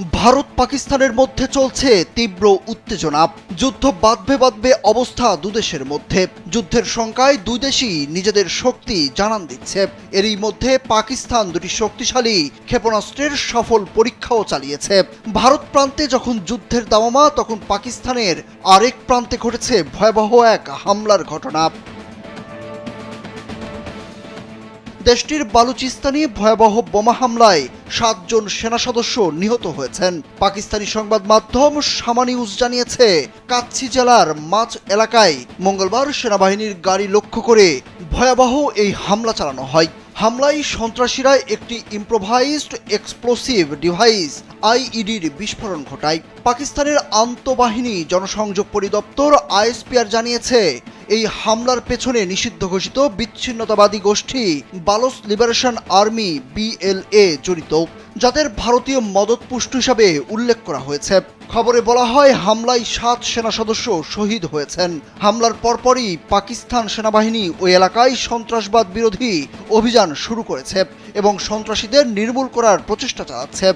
ভারত পাকিস্তানের মধ্যে চলছে তীব্র উত্তেজনা। যুদ্ধ বাঁধবে বাঁধবে অবস্থা দুদেশের মধ্যে। যুদ্ধের শঙ্কায় দুই দেশই নিজেদের শক্তি জানান দিচ্ছে। এরই মধ্যে পাকিস্তান দুটি শক্তিশালী ক্ষেপণাস্ত্রের সফল পরীক্ষাও চালিয়েছে। ভারত প্রান্তে যখন যুদ্ধের দামামা, তখন পাকিস্তানের আরেক প্রান্তে ঘটেছে ভয়াবহ এক হামলার ঘটনা। দেশটির বালুচিস্তানে ভয়াবহ বোমা হামলায় সাতজন সেনা সদস্য নিহত হয়েছেন। পাকিস্তানি সংবাদ মাধ্যম সামা নিউজ জানিয়েছে, কাচ্ছি জেলার মাছ এলাকায় মঙ্গলবার সেনাবাহিনীর গাড়ি লক্ষ্য করে ভয়াবহ এই হামলা চালানো হয়। হামলায় সন্ত্রাসীরা একটি ইম্প্রোভাইজড এক্সপ্লোসিভ ডিভাইস আইইডির বিস্ফোরণ ঘটায়। পাকিস্তানের আন্তঃবাহিনী জনসংযোগ পরিদপ্তর আইএসপিআর জানিয়েছে এই হামলার পেছনে নিষিদ্ধ ঘোষিত বিচ্ছিন্নতাবাদী গোষ্ঠী বালোস লিবারেশন আর্মি, বিএলএ জড়িত, যাদের ভারতীয় মদতপুষ্ট হিসাবে উল্লেখ করা হয়েছে। খবরে বলা হয়, হামলায় সাত সেনা সদস্য শহীদ হয়েছেন। হামলার পরপরই পাকিস্তান সেনাবাহিনী ওই এলাকায় সন্ত্রাসবাদ বিরোধী অভিযান শুরু করেছে এবং সন্ত্রাসীদের নির্মূল করার প্রচেষ্টা চালাচ্ছে।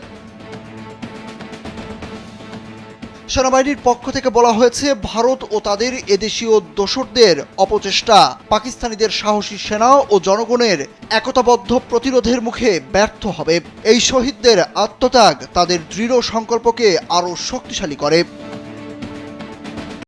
সেনাবাহিনীর পক্ষ থেকে বলা হয়েছে, ভারত ও তাদের এদেশীয় দোসরদের অপচেষ্টা। পাকিস্তানিদের সাহসী সেনা ও জনগণের একতাবদ্ধ প্রতিরোধের মুখে ব্যর্থ হবে। এই শহীদদের আত্মত্যাগ তাদের দৃঢ় সংকল্পকে আরও শক্তিশালী করে।